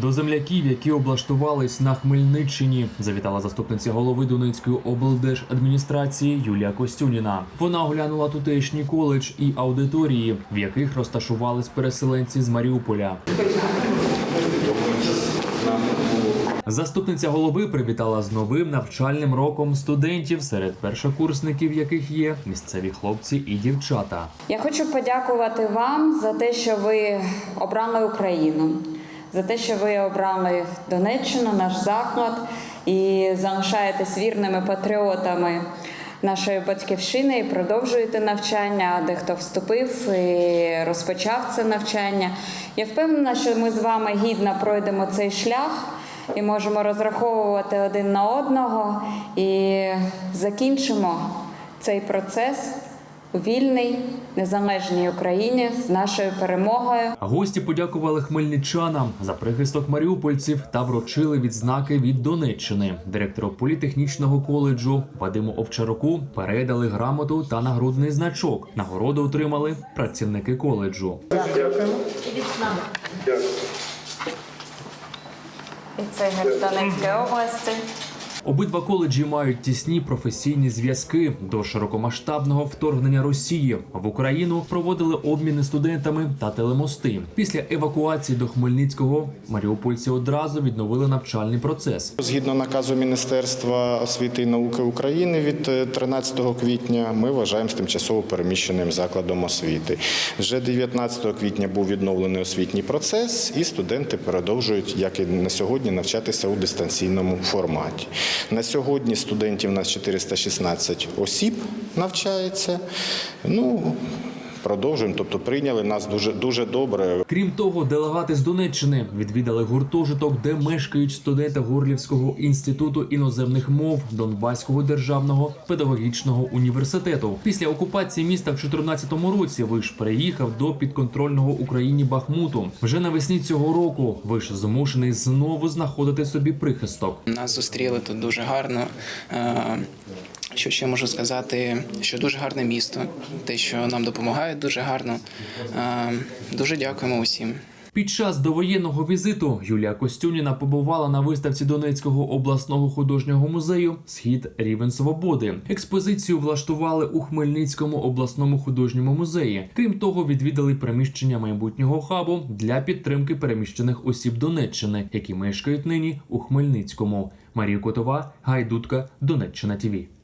До земляків, які облаштувались на Хмельниччині, завітала заступниця голови Донецької облдержадміністрації Юлія Костюніна. Вона оглянула тутешній коледж і аудиторії, в яких розташувались переселенці з Маріуполя. Заступниця голови привітала з новим навчальним роком студентів, серед першокурсників яких є місцеві хлопці і дівчата. Я хочу подякувати вам за те, що ви обрали Україну, за те, що ви обрали Донеччину, наш заклад і залишаєтесь вірними патріотами нашої батьківщини і продовжуєте навчання. а Дехто вступив і розпочав це навчання. Я впевнена, що ми з вами гідно пройдемо цей шлях. І можемо розраховувати один на одного і закінчимо цей процес у вільній незалежній Україні з нашою перемогою. Гості подякували хмельничанам за прихисток маріупольців та вручили відзнаки від Донеччини. Директору політехнічного коледжу Вадиму Овчаруку передали грамоту та нагрудний значок. Нагороду отримали працівники коледжу. І це герб Донецької області. Обидва коледжі мають тісні професійні зв'язки до широкомасштабного вторгнення Росії в Україну. Проводили обміни студентами та телемости. Після евакуації до Хмельницького маріупольці одразу відновили навчальний процес. Згідно наказу Міністерства освіти і науки України від е, 13 квітня, ми вважаємо з тимчасово переміщеним закладом освіти. Вже 19 квітня був відновлений освітній процес, і студенти продовжують, як і на сьогодні, навчатися у дистанційному форматі. На сьогодні студентів у нас 416 осіб навчається. Ну продовжуємо, тобто прийняли нас дуже дуже добре. Крім того, делегати з Донеччини відвідали гуртожиток, де мешкають студенти Горлівського інституту іноземних мов Донбаського державного педагогічного університету. Після окупації міста в 2014 році Виш переїхав до підконтрольного Україні Бахмуту. Вже навесні цього року Виш змушений знову знаходити собі прихисток. Нас зустріли тут дуже гарно. Що ще можу сказати, що дуже гарне місто, те, що нам допомагають дуже гарно. Дуже дякуємо усім. Під час довоєнного візиту Юлія Костюніна побувала на виставці Донецького обласного художнього музею Схід Рівень Свободи. Експозицію влаштували у Хмельницькому обласному художньому музеї. Крім того, відвідали приміщення майбутнього хабу для підтримки переміщених осіб Донеччини, які мешкають нині у Хмельницькому. Марія Котова, Гайдутка, Донеччина ТІВІ.